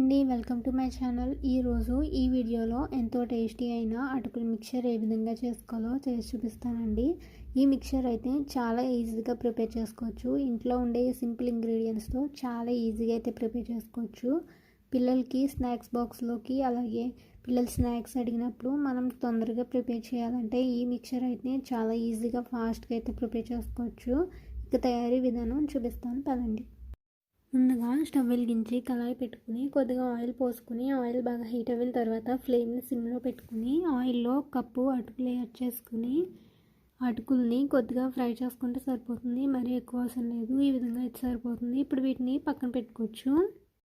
అండి welcome to my channel. ఈరోజు ఈ వీడియోలో ఎంతో టేస్టీ అయిన అటుకుల మిక్చర్ ఏ విధంగా చేసుకోవాలో చేసి చూపిస్తానండి. ఈ మిక్చర్ అయితే చాలా ఈజీగా ప్రిపేర్ చేసుకోవచ్చు. ఇంట్లో ఉండే సింపుల్ ఇంగ్రీడియంట్స్తో చాలా ఈజీగా అయితే ప్రిపేర్ చేసుకోవచ్చు. పిల్లలకి స్నాక్స్ బాక్స్లోకి అలాగే పిల్లలు స్నాక్స్ అడిగినప్పుడు మనం తొందరగా ప్రిపేర్ చేయాలంటే ఈ మిక్చర్ అయితే చాలా ఈజీగా ఫాస్ట్గా అయితే ప్రిపేర్ చేసుకోవచ్చు. ఇక తయారీ విధానం చూపిస్తాను పదండి. ముందుగా స్టవ్ వెలిగించి కళాయి పెట్టుకుని కొద్దిగా ఆయిల్ పోసుకుని ఆయిల్ బాగా హీట్ అయిన తర్వాత ఫ్లేమ్ని సిమ్లో పెట్టుకుని ఆయిల్లో కప్పు అటుకులు యాడ్ చేసుకుని అటుకుల్ని కొద్దిగా ఫ్రై చేసుకుంటే సరిపోతుంది. మరీ ఎక్కువ అవసరం లేదు. ఈ విధంగా అయితే సరిపోతుంది. ఇప్పుడు వీటిని పక్కన పెట్టుకోవచ్చు.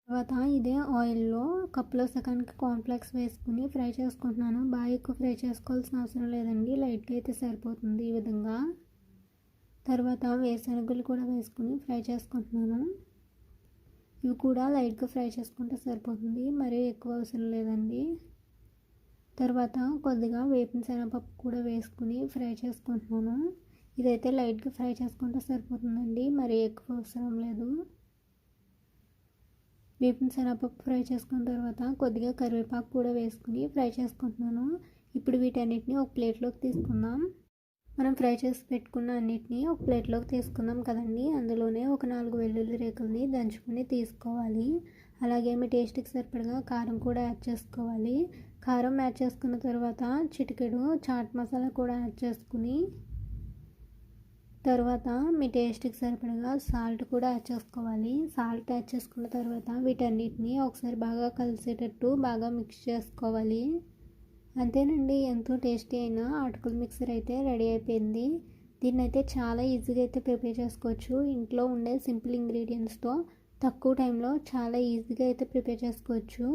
తర్వాత ఇదే ఆయిల్లో కప్పులో సగానికి కాన్ఫ్లెక్స్ వేసుకుని ఫ్రై చేసుకుంటున్నాను. బాగా ఎక్కువ ఫ్రై చేసుకోవాల్సిన అవసరం లేదండి. లైట్గా అయితే సరిపోతుంది ఈ విధంగా. తర్వాత వేసనగులు కూడా వేసుకుని ఫ్రై చేసుకుంటున్నాను. ఇవి కూడా లైట్గా ఫ్రై చేసుకుంటే సరిపోతుంది. మరీ ఎక్కువ అవసరం లేదండి. తర్వాత కొద్దిగా వేపిన శనగపప్పు కూడా వేసుకుని ఫ్రై చేసుకుంటున్నాను. ఇదైతే లైట్గా ఫ్రై చేసుకుంటే సరిపోతుందండి. మరీ ఎక్కువ అవసరం లేదు. వేపిన శనగపప్పు ఫ్రై చేసుకున్న తర్వాత కొద్దిగా కరివేపాకు కూడా వేసుకుని ఫ్రై చేసుకుంటున్నాను. ఇప్పుడు వీటన్నిటిని ఒక ప్లేట్లోకి తీసుకుందాం. మనం ఫ్రై చేసి పెట్టుకున్న అన్నిటినీ ఒక ప్లేట్లోకి తీసుకుందాం కదండి. అందులోనే ఒక నాలుగు వెల్లుల్లి రేకుల్ని దంచుకొని తీసుకోవాలి. అలాగే మీ టేస్ట్కి సరిపడగా కారం కూడా యాడ్ చేసుకోవాలి. కారం యాడ్ చేసుకున్న తర్వాత చిటికెడు చాట్ మసాలా కూడా యాడ్ చేసుకుని తర్వాత మీ టేస్ట్కి సరిపడగా సాల్ట్ కూడా యాడ్ చేసుకోవాలి. సాల్ట్ యాడ్ చేసుకున్న తర్వాత వీటన్నిటిని ఒకసారి బాగా కలిసేటట్టు బాగా మిక్స్ చేసుకోవాలి. అంతేనండి ఎంతో టేస్టీ అయిన అటుకుల మిక్సర్ అయితే రెడీ అయిపోయింది. దీన్ని అయితే చాలా ఈజీగా అయితే ప్రిపేర్ చేసుకోవచ్చు. ఇంట్లో ఉండే సింపుల్ ఇంగ్రీడియంట్స్తో తక్కువ టైంలో చాలా ఈజీగా అయితే ప్రిపేర్ చేసుకోవచ్చు.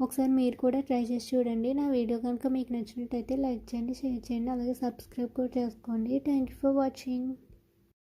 ఒకసారి మీరు కూడా ట్రై చేసి చూడండి. నా వీడియో కనుక మీకు నచ్చినట్టయితే లైక్ చేయండి షేర్ చేయండి అలాగే సబ్స్క్రైబ్ కూడా చేసుకోండి. Thank you for watching.